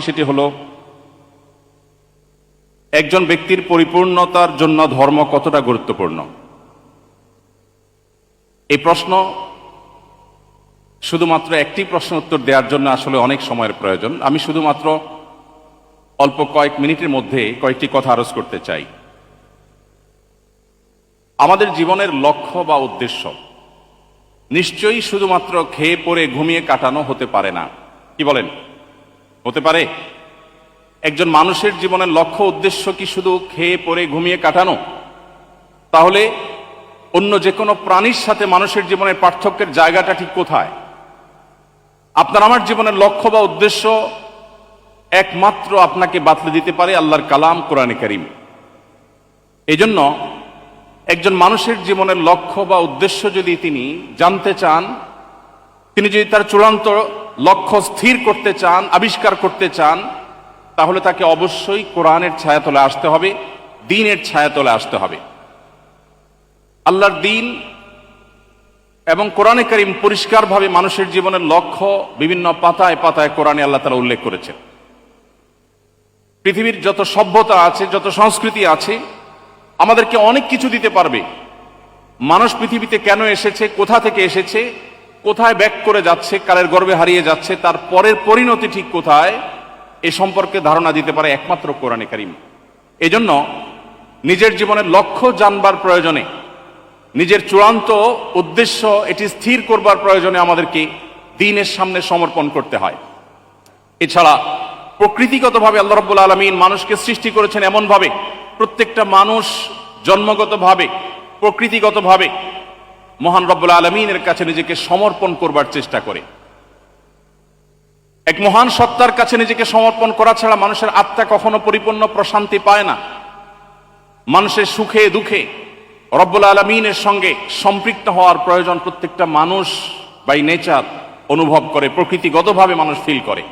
সেটি হলো একজন ব্যক্তির পরিপূর্ণতার জন্য ধর্ম কতটা গুরুত্বপূর্ণ? এই প্রশ্ন শুধুমাত্র একটি প্রশ্ন উত্তর দেওয়ার জন্য আসলে অনেক সময়ের প্রয়োজন। আমি শুধুমাত্র অল্প কয়েক মিনিটের মধ্যে কয়েকটি কথা আরজ করতে চাই। আমাদের জীবনের লক্ষ্য বা উদ্দেশ্য নিশ্চয়ই শুধুমাত্র খেয়ে পরে ঘুমিয়ে কাটানো হতে পারে না। কি বলেন? হতে পারে। একজন মানুষের জীবনের লক্ষ্য উদ্দেশ্য কি শুধু খেয়ে পরে ঘুমিয়ে কাটানো? তাহলে অন্য যে কোনো প্রাণীর সাথে মানুষের জীবনের পার্থক্যের জায়গাটা ঠিক কোথায়? আপনার আমার জীবনের লক্ষ্য বা উদ্দেশ্য একমাত্র আপনাকে বাতলে দিতে পারে আল্লাহর কালাম কোরআনে করিম। এই জন্য একজন মানুষের জীবনের লক্ষ্য বা উদ্দেশ্য যদি তিনি জানতে চান, তিনি যদি তার চূড়ান্ত লক্ষ্য স্থির করতে চান, আবিষ্কার করতে চান, তাহলে তাকে অবশ্যই কোরআনের ছায়াতলে আসতে হবে, দিনের ছায়াতলে আসতে হবে। আল্লাহর দিন এবং কোরআনে করিম পরিষ্কারভাবে মানুষের জীবনের লক্ষ্য বিভিন্ন পাতায় পাতায় কোরআনে আল্লাহ তালা উল্লেখ করেছেন। পৃথিবীর যত সভ্যতা আছে, যত সংস্কৃতি আছে, আমাদেরকে অনেক কিছু দিতে পারবে। মানুষ পৃথিবীতে কেন এসেছে, কোথা থেকে এসেছে কোথায় ব্যাক করে যাচ্ছে কারের গর্বে হারিয়ে যাচ্ছে, তার পরের পরিণতি ঠিক কোথায়, এ সম্পর্কে ধারণা দিতে পারে একমাত্র কোরআনে কারিম। এজন্য নিজের জীবনের লক্ষ্য জানবার প্রয়োজনে, নিজের চূড়ান্ত উদ্দেশ্য এটি স্থির করবার প্রয়োজনে আমাদেরকে দিনের সামনে সমর্পণ করতে হয়। এছাড়া প্রকৃতিগতভাবে আল্লাহ রব্বুল আলমিন মানুষকে সৃষ্টি করেছেন এমনভাবে, প্রত্যেকটা মানুষ জন্মগতভাবে, প্রকৃতিগতভাবে মহান রব্বুল আলমিনের কাছে নিজেকে সমর্পণ করবার চেষ্টা করে। এক মহান সত্তার কাছে নিজেকে সমর্পণ করা ছাড়া মানুষের আত্মা কখনো পরিপূর্ণ প্রশান্তি পায় না। মানুষের সুখে, দুঃখে রব্বুল আলমিনের সঙ্গে সম্পৃক্ত হওয়ার প্রয়োজন প্রত্যেকটা মানুষ বাই নেচার অনুভব করে, প্রকৃতিগতভাবে মানুষ ফিল করে।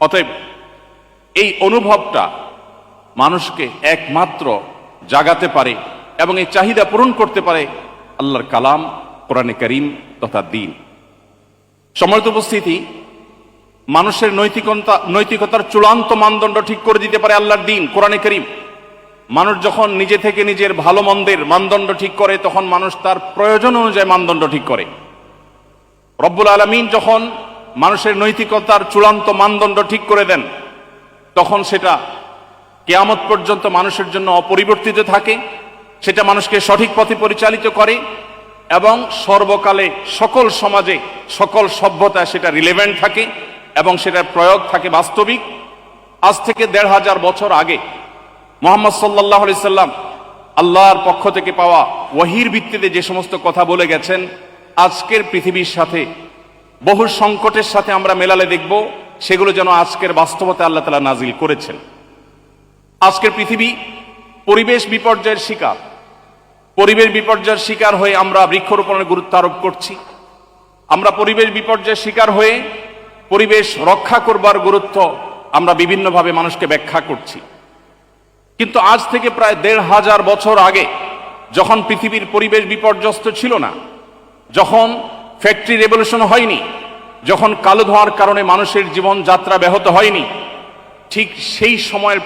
অতএব এই অনুভবটা মানুষকে একমাত্র জাগাতে পারে এবং এই চাহিদা পূরণ করতে পারে আল্লাহর কালাম কোরআনে করিম তথা দিন। সম্মানিত উপস্থিতি, মানুষের নৈতিকতা, নৈতিকতার চূড়ান্ত মানদণ্ড ঠিক করে দিতে পারে আল্লাহর দিন, কোরআনে করিম। মানুষ যখন নিজে থেকে নিজের ভালো মন্দের মানদণ্ড ঠিক করে, তখন মানুষ তার প্রয়োজন অনুযায়ী মানদণ্ড ঠিক করে। রব্বুল আলমিন যখন মানুষের নৈতিকতার চূড়ান্ত মানদণ্ড ঠিক করে দেন, তখন সেটা কেয়ামত পর্যন্ত মানুষের জন্য অপরিবর্তিত থাকে, সেটা মানুষকে সঠিক পথে পরিচালিত করে এবং সর্বকালে সকল সমাজে সকল সভ্যতায় সেটা রিলেভেন্ট থাকে এবং সেটার প্রয়োগ থাকে বাস্তবিক। আজ থেকে দেড় হাজার বছর আগে মোহাম্মদ সাল্লাহ সাল্লাম আল্লাহর পক্ষ থেকে পাওয়া ওয়াহির ভিত্তিতে যে সমস্ত কথা বলে গেছেন, আজকের পৃথিবীর সাথে, বহু সংকটের সাথে আমরা মেলালে দেখব, সেগুলো যেন আজকের বাস্তবতা আল্লাহ তালা নাজিল করেছেন। আজকের পৃথিবী পরিবেশ বিপর্যয়ের শিকার। পরিবেশ বিপর্যয়ের শিকার হয়ে আমরা বৃক্ষরোপণের গুরুত্ব আরোপ করছি। আমরা পরিবেশ বিপর্যয়ের শিকার হয়ে পরিবেশ রক্ষা করবার গুরুত্ব আমরা বিভিন্নভাবে মানুষকে ব্যাখ্যা করছি। কিন্তু আজ থেকে প্রায় দেড় হাজার বছর আগে যখন পৃথিবীর পরিবেশ বিপর্যস্ত ছিল না, যখন ফ্যাক্টরি রেভলিউশন হয়নি, যখন কালো ধোঁয়ার কারণে মানুষের জীবন যাত্রা ব্যাহত হয়নি, ঠিক সেই সময়ের